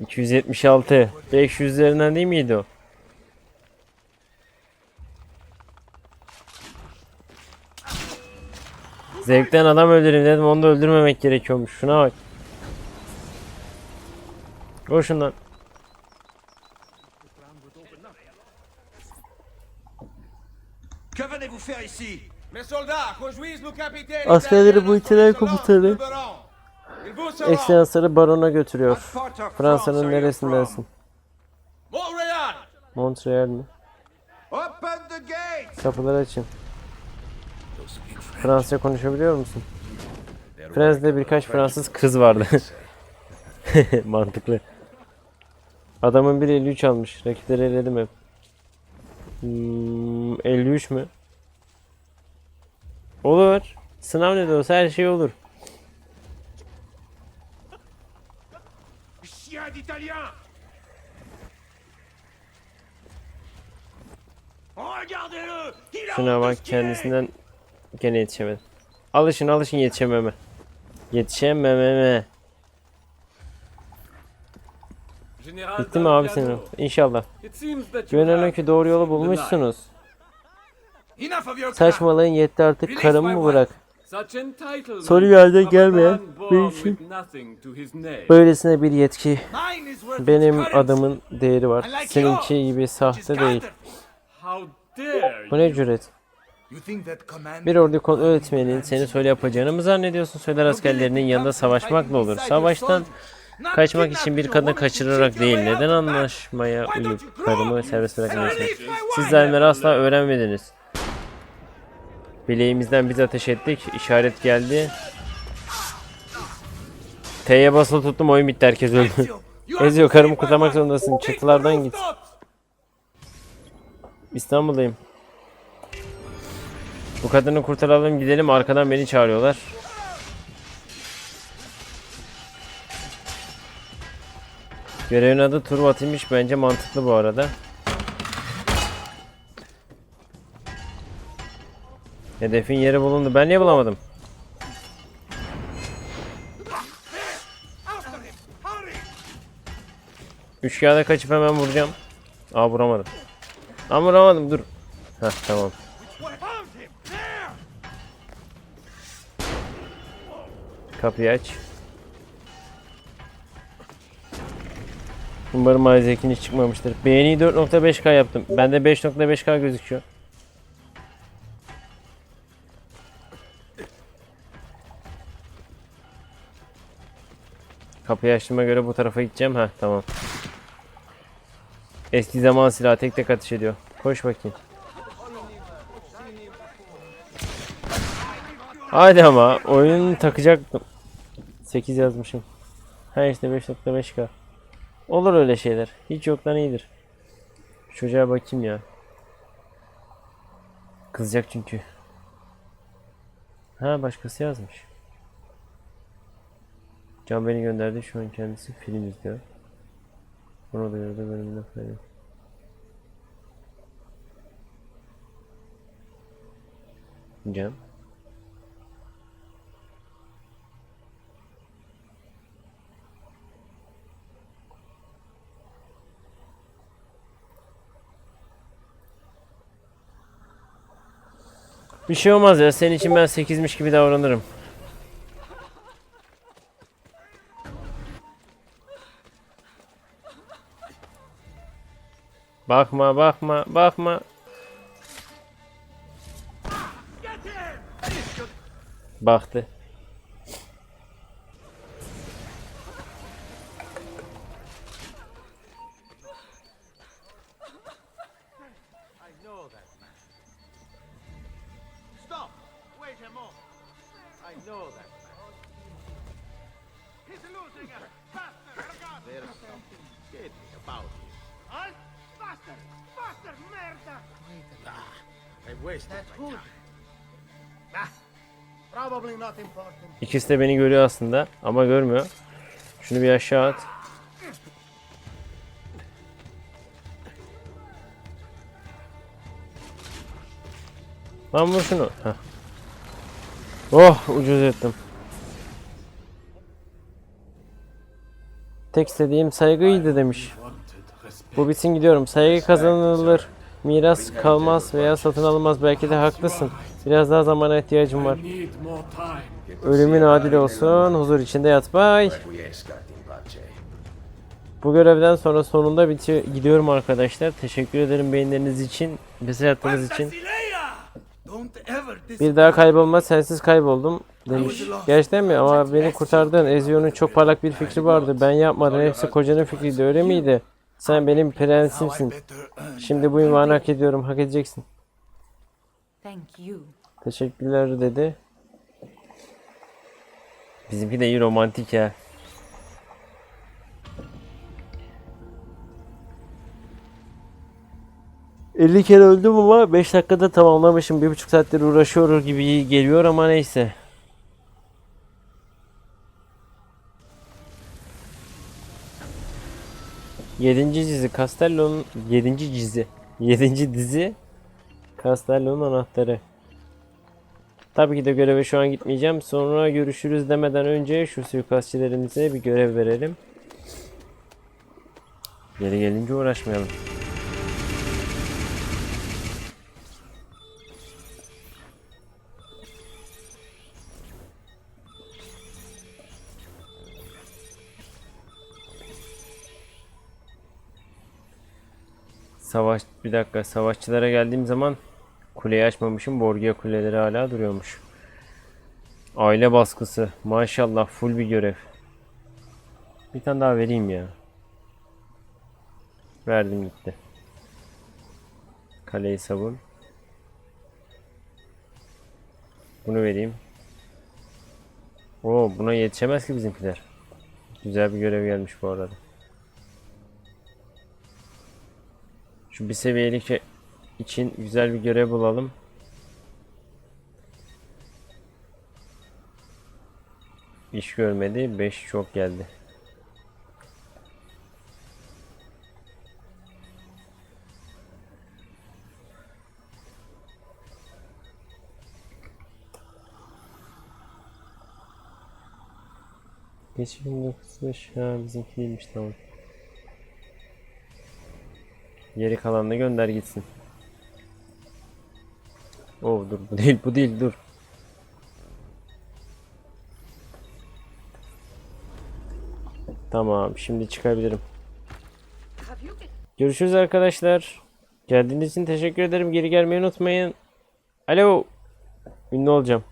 276. 500 üzerinden değil miydi o? Zevkten adam öldüreyim dedim onu da öldürmemek gerekiyormuş. Şuna bak. Koşundan. Askerleri bu itiler komutanı. Ekselansları barona götürüyor. Fransa'nın neresindensin? Montreal mi? Kapıları açın. Fransızca konuşabiliyor musun? Fransa'da birkaç Fransız kız vardı. Mantıklı. Adamın biri 53 almış. Rakipleri eledim hep. Hmm, 53 mü? Olur. Sınav ne de olsa her şey olur. Chien d'italien. Regardez-le Il a Şuna bak kendisinden gene yetişemedim. Alışın alışın yetişememe. Yetişemememe. Bitti mi abi senin? İnşallah. Güveniyorum ki doğru yolu bulmuşsunuz. Enough of your Saçmalığın yetti artık karımı mı bırak? Soru a gelmeyen bir şey. with nothing to his name. Böylesine bir yetki. Mine is worth Benim adımın değeri var. Seninki gibi sahte değil. counter. How dare Bu you? ne cüret? You think that command Bir ordu kontrol etmenin seni söyle yapacağını mı zannediyorsun? Söyler askerlerinin yanında savaşmakla olur. Savaştan kaçmak için bir kadını kaçırarak değil. Neden anlaşmaya uyup karımı serbest bırakmıyorsunuz? Siz zalimleri asla öğrenmediniz. Bileğimizden biz ateş ettik. İşaret geldi. T'ye basılı tuttum oyun bitti herkes öldü. Ezio karımı kurtarmak zorundasın. Çatılardan git. İstanbul'dayım. Bu kadını kurtaralım gidelim arkadan beni çağırıyorlar. Görevin adı Turbo atılmış bence mantıklı bu arada. Hedefin yeri bulundu. Ben niye bulamadım? Üç kağıda kaçıp hemen vuracağım. Aa vuramadım. Aa vuramadım dur. Heh tamam. Kapıyı aç. Umarım Isaac'in hiç çıkmamıştır. Beğeni 4.5K yaptım. Bende 5.5K gözüküyor. Kapıyı açtığıma göre bu tarafa gideceğim. Ha tamam. Eski zaman silahı tek tek ateş ediyor. Koş bakayım. Hadi ama oyun takacaktım. 8 yazmışım. Ha işte 5.5k. Olur öyle şeyler. Hiç yoktan iyidir. Çocuğa bakayım ya. Kızacak çünkü. Ha başkası yazmış. Can beni gönderdi. Şu an kendisi film izliyor. Onu da gördü bölümünde falan. Can. Bir şey olmaz ya. Senin için ben 8'miş gibi davranırım. Bakma, bakma, bakma. Baktı. Stop. Wait a moment. I know that man. He's losing us. Faster, ragazzi. There's something sketchy about him. Faster! Faster, merda! Wasted That's good. Ah, probably not important. İkisi de beni görüyor aslında ama görmüyor. Şunu bir aşağı at. Lan vur şunu. Heh. Oh ucuz ettim. Tek istediğim saygıydı demiş. Bu bitsin gidiyorum. Saygı kazanılır. Miras kalmaz veya satın alınmaz. Belki de haklısın. Biraz daha zamana ihtiyacım var. Ölümün adil olsun. Huzur içinde yat. Bay. Bu görevden sonra sonunda bitiyor. Gidiyorum arkadaşlar. Teşekkür ederim beğenileriniz için. Bize yaptığınız için. Bir daha kaybolma sensiz kayboldum demiş. Gerçekten mi? Ama beni kurtardın. Ezio'nun çok parlak bir fikri vardı. Ben yapmadım. Hepsi kocanın fikriydi. Öyle miydi? Sen benim prensimsin. Şimdi bu ünvanı hak ediyorum. Hak edeceksin. Teşekkürler dedi. Bizimki de iyi romantik ya. ...50 kere öldüm ama 5 dakikada tamamlamışım. Bir buçuk saattir uğraşıyor gibi geliyor ama neyse. Yedinci dizi Castello'nun... Yedinci dizi. Yedinci dizi... Castello'nun anahtarı. Tabii ki de göreve şu an gitmeyeceğim. Sonra görüşürüz demeden önce şu suikastçilerimize bir görev verelim. Geri gelince uğraşmayalım. Savaş bir dakika savaşçılara geldiğim zaman kuleyi açmamışım. Borgia kuleleri hala duruyormuş. Aile baskısı. Maşallah full bir görev. Bir tane daha vereyim ya. Verdim gitti. Kaleyi savun. Bunu vereyim. Oo buna yetişemez ki bizimkiler. Güzel bir görev gelmiş bu arada. Şu bir seviyelik şey- için güzel bir görev bulalım. İş görmedi. 5 çok geldi. Geçim 95 ha bizimki değilmiş tamam. Geri kalanını gönder gitsin. Oo dur bu değil bu değil dur. Tamam şimdi çıkabilirim. Görüşürüz arkadaşlar. Geldiğiniz için teşekkür ederim. Geri gelmeyi unutmayın. Alo. Ünlü olacağım.